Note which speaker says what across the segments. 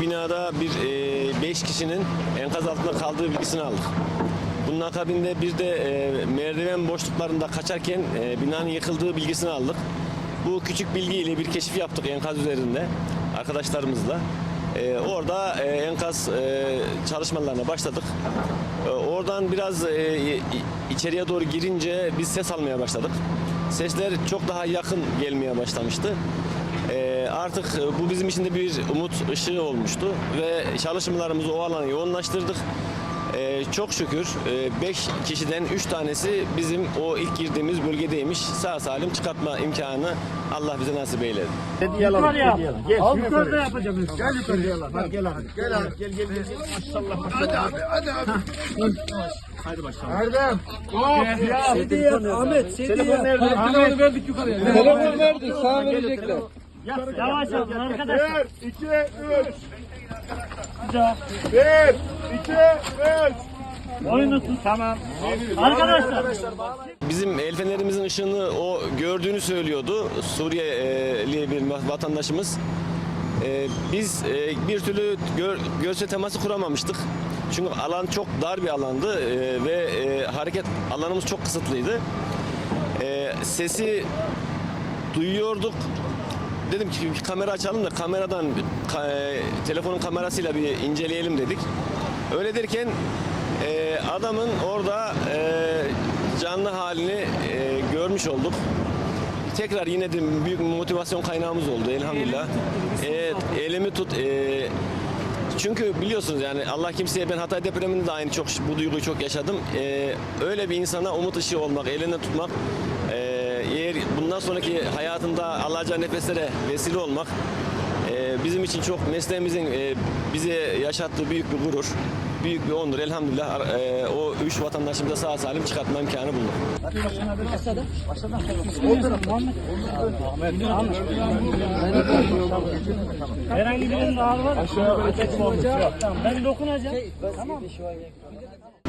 Speaker 1: binada bir 5 kişinin enkaz altında kaldığı bilgisini aldık. Bunun akabinde bir de e, merdiven boşluklarında kaçarken e, binanın yıkıldığı bilgisini aldık. Bu küçük bilgiyle bir keşif yaptık enkaz üzerinde arkadaşlarımızla. E, orada e, enkaz e, çalışmalarına başladık. E, oradan biraz e, içeriye doğru girince biz ses almaya başladık. Sesler çok daha yakın gelmeye başlamıştı. E, artık e, bu bizim için de bir umut ışığı olmuştu ve çalışmalarımızı o alana yoğunlaştırdık. Ee, çok şükür 5 kişiden 3 tanesi bizim o ilk girdiğimiz bölgedeymiş. Sağ salim çıkartma imkanı Allah bize nasip eyledi.
Speaker 2: Yukarıya. Gel. Yukarıda yapacağız. Gel yukarıya. Hadi gel abi. Gel abi. Gel gel gel. Maşallah. Hadi abi. Hadi abi. Hadi başlayalım. Erdem. Hop ya.
Speaker 3: Sedi ya Ahmet, Sedi
Speaker 2: Telefon nerede? Ahmet.
Speaker 3: verdik yukarıya. Telefon verdik, sağ verecekler.
Speaker 2: Yavaş yavaş arkadaşlar. 1, 2, 3. Bir, iki, üç. Oyunu tut. Tamam. Arkadaşlar.
Speaker 1: Bizim el fenerimizin ışığını o gördüğünü söylüyordu Suriyeli bir vatandaşımız. Ee, biz e, bir türlü gör, görsel teması kuramamıştık. Çünkü alan çok dar bir alandı e, ve e, hareket alanımız çok kısıtlıydı. E, sesi duyuyorduk. Dedim ki bir kamera açalım da kameradan ka- e, telefonun kamerasıyla bir inceleyelim dedik. Öyle derken e, adamın orada e, canlı halini e, görmüş olduk. Tekrar yine de büyük motivasyon kaynağımız oldu elhamdülillah. Evet, elimi tut. e, çünkü biliyorsunuz yani Allah kimseye ben Hatay depreminde de aynı çok bu duyguyu çok yaşadım. E, öyle bir insana umut ışığı olmak, elini tutmak, bundan sonraki hayatında alacağı nefeslere vesile olmak e, bizim için çok mesleğimizin e, bize yaşattığı büyük bir gurur, büyük bir onur. Elhamdülillah e, o üç vatandaşımıza sağ salim çıkartma imkanı bulduk.
Speaker 2: Herhangi birinin ağrı var. Ben dokunacağım. Tamam.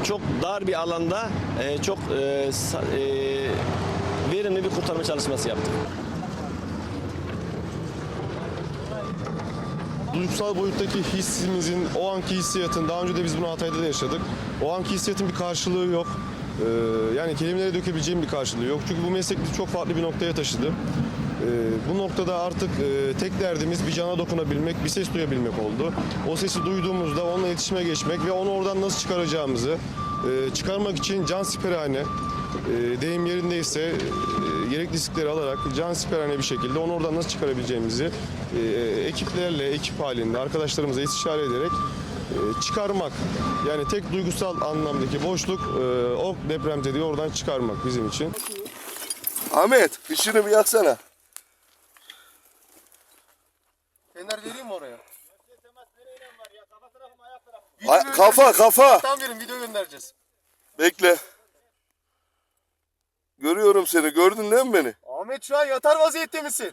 Speaker 1: çok dar bir alanda e, çok e, sa- e, verimli bir kurtarma çalışması yaptık.
Speaker 4: duygusal boyuttaki hissimizin, o anki hissiyatın, daha önce de biz bunu Hatay'da da yaşadık. O anki hissiyatın bir karşılığı yok. Ee, yani kelimelere dökebileceğim bir karşılığı yok. Çünkü bu meslek bizi çok farklı bir noktaya taşıdı. Ee, bu noktada artık e, tek derdimiz bir cana dokunabilmek, bir ses duyabilmek oldu. O sesi duyduğumuzda onunla iletişime geçmek ve onu oradan nasıl çıkaracağımızı e, çıkarmak için can siperhane, e, deyim yerindeyse e, gerekli riskleri alarak can siperhane bir şekilde onu oradan nasıl çıkarabileceğimizi e, ekiplerle, ekip halinde arkadaşlarımıza istişare ederek e, çıkarmak. Yani tek duygusal anlamdaki boşluk e, o depremzediği oradan çıkarmak bizim için.
Speaker 5: Ahmet ışını bir yaksana.
Speaker 6: Fener vereyim mi oraya?
Speaker 5: Ay, kafa kafa.
Speaker 6: Tam verin video göndereceğiz.
Speaker 5: Bekle. Görüyorum seni. Gördün değil mi beni?
Speaker 6: Ahmet şu an yatar vaziyette misin?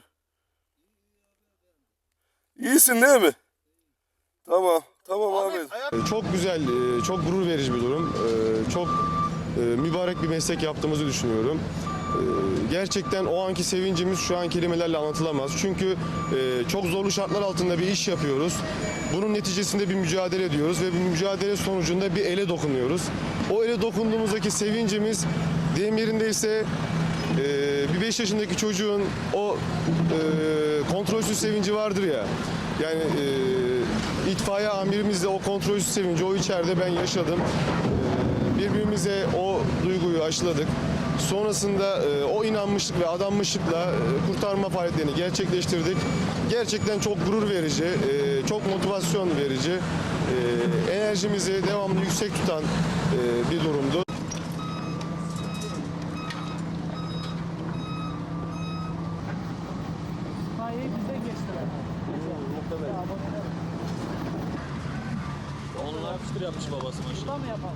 Speaker 5: İyisin değil mi? Tamam. Tamam Ahmet.
Speaker 6: Ayak
Speaker 4: E, Çok güzel, e, çok gurur verici bir durum. E, Çok e, mübarek bir meslek yaptığımızı düşünüyorum. E, Gerçekten o anki sevincimiz şu an kelimelerle anlatılamaz. Çünkü e, çok zorlu şartlar altında bir iş yapıyoruz. Bunun neticesinde bir mücadele ediyoruz ve bu mücadele sonucunda bir ele dokunuyoruz. O ele dokunduğumuzdaki sevincimiz deyim yerindeyse e, bir 5 yaşındaki çocuğun o e, kontrolsüz sevinci vardır ya. Yani itfaiye amirimizle o kontrolsüz sevinci o içeride ben yaşadım. Birbirimize o duyguyu aşıladık. Sonrasında e, o inanmışlık ve adanmışlıkla e, kurtarma faaliyetlerini gerçekleştirdik. Gerçekten çok gurur verici, e, çok motivasyon verici, e, enerjimizi devamlı yüksek tutan e, bir durumdu.
Speaker 2: itfaiyeyi bize geçtiler.
Speaker 1: Onlar yapmış babası maşallah.
Speaker 2: Burada mı yapalım?